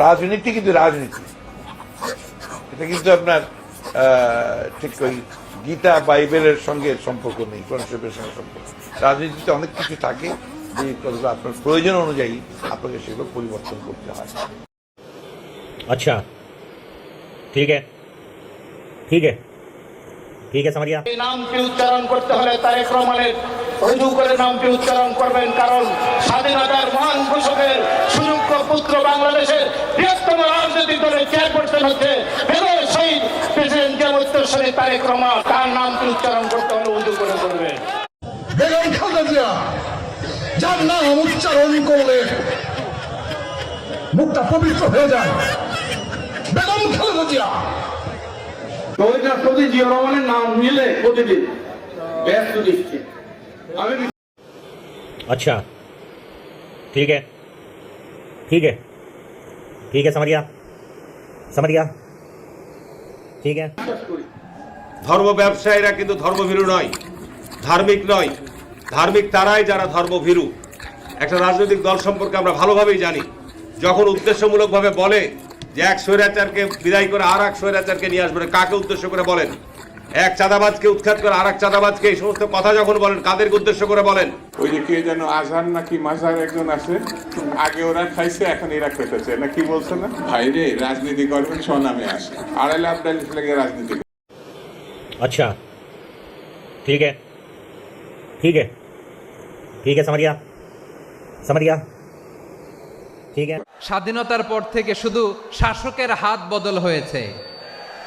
রাজনীতি কিন্তু রাজনীতি এটা কিন্তু আপনার আহ, ঠিক ওই গীতা বাইবেলের সঙ্গে সম্পর্ক নেই কনসেপ্টের সঙ্গে সম্পর্ক রাজনীতিতে অনেক কিছু থাকে যে কথাগুলো আপনার প্রয়োজন অনুযায়ী আপনাকে সেগুলো পরিবর্তন করতে হয় अच्छा ठीक है ठीक है ठीक है समझ गया এই নামটি উচ্চারণ করতে হলে তারেক রহমানের রুজু করে নামটি উচ্চারণ করবেন কারণ স্বাধীনতার মহান ঘোষকের সুযোগ্য পুত্র বাংলাদেশের বৃহত্তম রাজনৈতিক দলের চেয়ারপারসন হচ্ছে বেরোয় শহীদ প্রেসিডেন্ট উত্তরসরী তারেক রহমান তার নামটি উচ্চারণ করতে হলে উজু করে করবেন বেগম খালেদা জিয়া যার নাম উচ্চারণ করলে মুখটা পবিত্র হয়ে যায় বেগম খালেদা জিয়া শহীদ রাষ্ট্রপতি জিয়া রহমানের নাম নিলে প্রতিদিন ব্যস্ত দিচ্ছে আমি अच्छा ठीक है ठीक है ठीक है समझ गया समझ गया ठीक है ধর্ম ব্যবসায়ীরা কিন্তু ধর্মভীরু নয় ধার্মিক নয় ধার্মিক তারাই যারা ধর্মভীরু একটা রাজনৈতিক দল সম্পর্কে আমরা ভালোভাবেই জানি যখন উদ্দেশ্যমূলকভাবে বলে যে এক স্বৈরাচারকে বিদায় করে আর এক স্বৈরাচারকে নিয়ে আসবে কাকে উদ্দেশ্য করে বলেন এক চাঁদাবাজকে উৎখাত করে আর এক চাঁদাবাজকে এই সমস্ত কথা যখন বলেন কাদেরকে উদ্দেশ্য করে বলেন ওই যে কে যেন আজহার নাকি মাঝার একজন আছে আগে ওরা খাইছে এখন এরা খেতেছে না কি বলছে না ভাইরে রাজনীতি করবেন স্বনামে আসে আড়াই লাখ ডালিশ লেগে রাজনীতি अच्छा ठीक है ठीक है ठीक है समझ गया समझ गया ठीक है স্বাধীনতার পর থেকে শুধু শাসকের হাত বদল হয়েছে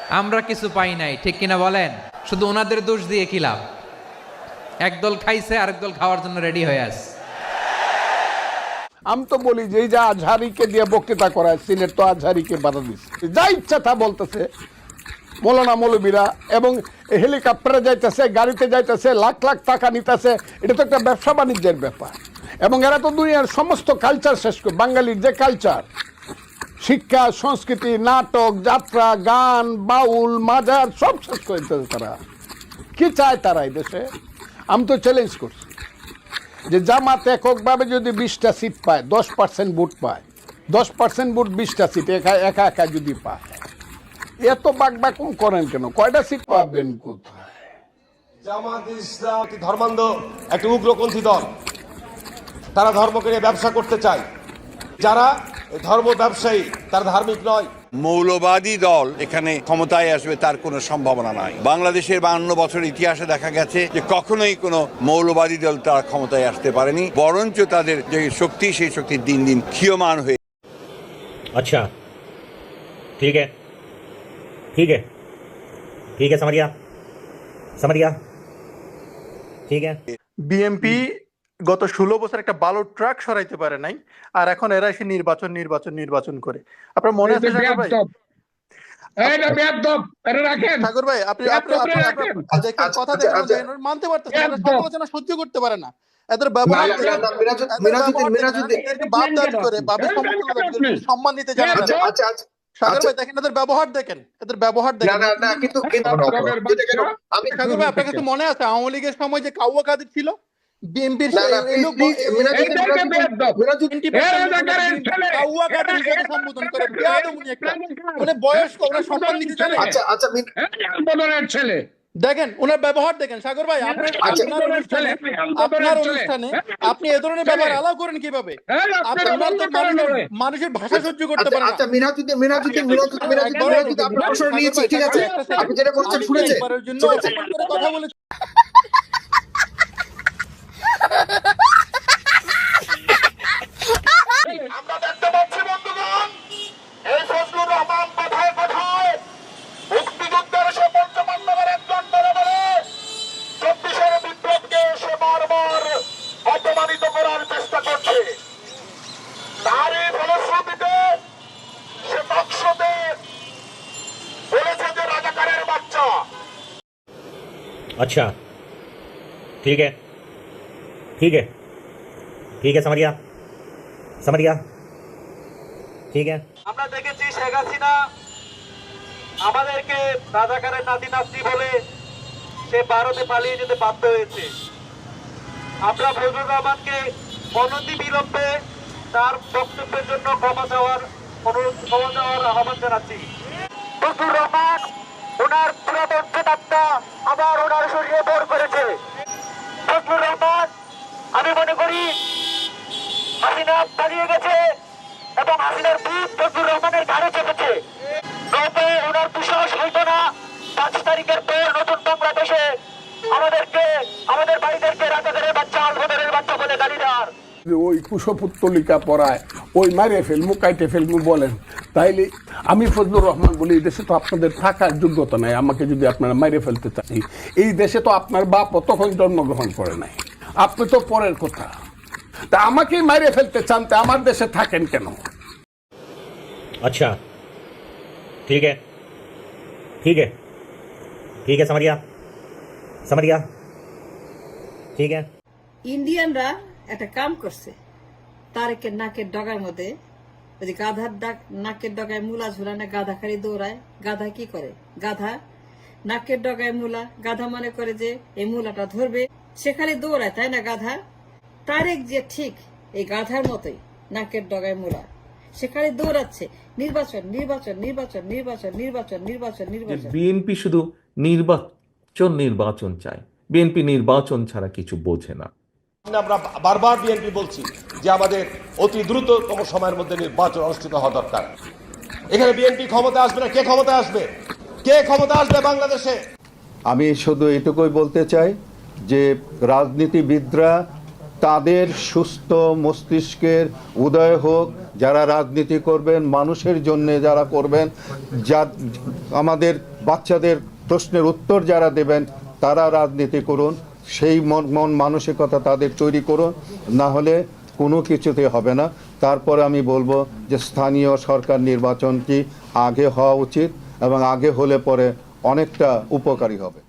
আমরা কিছু পাই নাই, ঠিক কিনা বলেন? শুধু ওনাদের দোষ দিয়ে কি লাভ? একদল খাইছে, আরেক দল খাওয়ার জন্য রেডি হয়ে আছে। আমি তো বলি যে যে আজহারিকে দিয়ে বক্তৃতা করায়, সিলেট তো আজহারিকে বাধা দিচ্ছে যা ইচ্ছা তা বলতেছে, মৌলানা মৌলবীরা, এবং হেলিকপ্টারে যাইতেছে, গাড়িতে যাইতেছে, লাখ লাখ টাকা নিতেছে, এটা তো একটা ব্যবসা বাণিজ্যের ব্যাপার। এবং এরা তো দুনিয়ার সমস্ত কালচার শেষ করে, বাঙালির যে কালচার শিক্ষা, সংস্কৃতি, নাটক, যাত্রা, গান, বাউল, মাজার, সব শেষ করে দিতেছে তারা। কি চায় তারা এই দেশে? আমি তো চ্যালেঞ্জ করছি যে জামাত এককভাবে যদি বিশটা সিট পায়, দশ পার্সেন্ট ভোট পায়, দশ পার্সেন্ট ভোট বিশটা সিট একা একা একা যদি পায়, এত বাক বাকুম করেন কেন? কয়টা সিট পাবেন কোথায়? ধর্মান্ধ, একটি উগ্রপন্থী দল। তারা ধর্মকে নিয়ে ব্যবসা করতে চায়। যারা ধর্ম ব্যবসায়ী তার ধার্মিক নয়। মৌলবাদী দল এখানে ক্ষমতায় আসবে তার কোনো সম্ভাবনা নাই। বাংলাদেশের বান্ন বছর ইতিহাসে দেখা গেছে যে কখনোই কোনো মৌলবাদী দল তার ক্ষমতায় আসতে পারেনি বরঞ্চ তাদের যে শক্তি সেই শক্তি দিন দিন ক্ষীয়মান হয়ে আচ্ছা। ঠিক ঠিক ঠিক হ্যাঁ সমরিয়া। ঠিক বিএমপি গত ষোলো বছর একটা বালো ট্রাক সরাইতে পারে নাই আর এখন এরা এসে নির্বাচন নির্বাচন নির্বাচন করে। আপনার মনে আছে সাগর ভাই? আপনি কথা মানতে সহ্য করতে পারে না। এদের ব্যবহার দেখেন, এদের ব্যবহার দেখেন, করে সম্মান দিতে জানে সাগর ভাই দেখেন এদের ব্যবহার দেখেন এদের ব্যবহার দেখেন। আপনাদের সাগর ভাই আপনার কাছে মনে আছে আওয়ামী লীগের সময় যে কাউয়া কাদের ছিল? জাকারের ছেলে মানে আচ্ছা আচ্ছা দেখেন ওনার ব্যবহার দেখেন সাগর ভাই আপনার আপনার অনুষ্ঠানে আপনার অনুষ্ঠানে আপনি এ ধরনের ব্যবহার আলাও করেন কীভাবে মানুষের ভাষা সহ্য করতে পারেন আচ্ছা মিনাজুদ্দিন মিনাজুদ্দিন মিনাজুদ্দিন মিনাজুদ্দিন আপনার প্রশ্ন নিয়েছি ঠিক আছে আপনি যেটা বলছেন শুনেছে একবারের জন্য ঠিক আছে কথা বলে अच्छा ठीक है ठीक है ठीक है समझ गया समझ गया ठीक है আমরা দেখেছি শেখ হাসিনা আমাদেরকে রাজাকারের নাতি নাতনি বলে সে ভারতে পালিয়ে যেতে বাধ্য হয়েছে আমরা ফজলুর রহমানকে অনতি বিলম্বে তার বক্তব্যের জন্য ক্ষমা চাওয়ার অনুরোধ ক্ষমা দেওয়ার আহ্বান জানাচ্ছি ফজলুর রহমান ওনার আবার ওনার শরীরে বর করেছে। ফজলুর রহমান, আমি মনে করি হাসিনা পালিয়ে গেছে এবং হাসিনার ফজলুর রহমানের ঘাড়ে চেপেছে। ওনার দুঃসাহস হইতো না, পাঁচ তারিখের পর নতুন বাংলাদেশে আমাদেরকে, আমাদের বাড়িদেরকে রাজাদের বাচ্চা আলবদরের বাচ্চা বলে গালি দেওয়ার। যে ওই কুশপুত্তলিকা পড়ায় ওই মারে ফেলমু কাইটে ফেলমু বলেন তাইলে আমি ফজলুর রহমান বলি এই দেশে তো আপনাদের থাকার যোগ্যতা নাই আমাকে যদি আপনারা মাইরে ফেলতে চান এই দেশে তো আপনার বাপ তখন জন্মগ্রহণ করে নাই আপনি তো পরের কথা তা আমাকেই মাইরে ফেলতে চান তা আমার দেশে থাকেন কেন अच्छा ठीक है ठीक है ठीक है समझ गया समझ गया ठीक है ইন্ডিয়ানরা একটা কাম করছে তারেকের নাকের ডগার মধ্যে ওই যে গাধার ডাক, নাকের ডগায় মুলা ঝুলানে গাধা খালি দৌড়ায়। গাধা কি করে? গাধা? নাকের ডগায় মুলা। গাধা মনে করে যে এই মুলাটা ধরবে, সে খালি দৌড়ায়, তাই না গাধা? তারেক যে ঠিক এই গাধার মতোই, নাকের ডগায় মূলা। সে খালি দৌড়াচ্ছে, নির্বাচন নির্বাচন নির্বাচন নির্বাচন নির্বাচন নির্বাচন নির্বাচন। বিএনপি শুধু নির্বাচন নির্বাচন চায়। বিএনপি নির্বাচন ছাড়া কিছু বোঝে না। আমরা বারবার বিএনপি বলছি যে আমাদের অতি দ্রুততম সময়ের মধ্যে নির্বাচন অনুষ্ঠিত হওয়া দরকার। এখানে বিএনপি ক্ষমতা আসবে না, কে ক্ষমতা আসবে? কে ক্ষমতা আসবে বাংলাদেশে? আমি শুধু এটুকুই বলতে চাই যে রাজনীতিবিদরা তাদের সুস্থ মস্তিষ্কের উদয় হোক, যারা রাজনীতি করবেন, মানুষের জন্য যারা করবেন, যা আমাদের বাচ্চাদের প্রশ্নের উত্তর যারা দেবেন, তারা রাজনীতি করুন। সেই মন মন মানসিকতা তাদের তৈরি করো না হলে কোনো কিছুতে হবে না। তারপরে আমি বলব যে স্থানীয় সরকার নির্বাচনটি আগে হওয়া উচিত এবং আগে হলে পরে অনেকটা উপকারী হবে।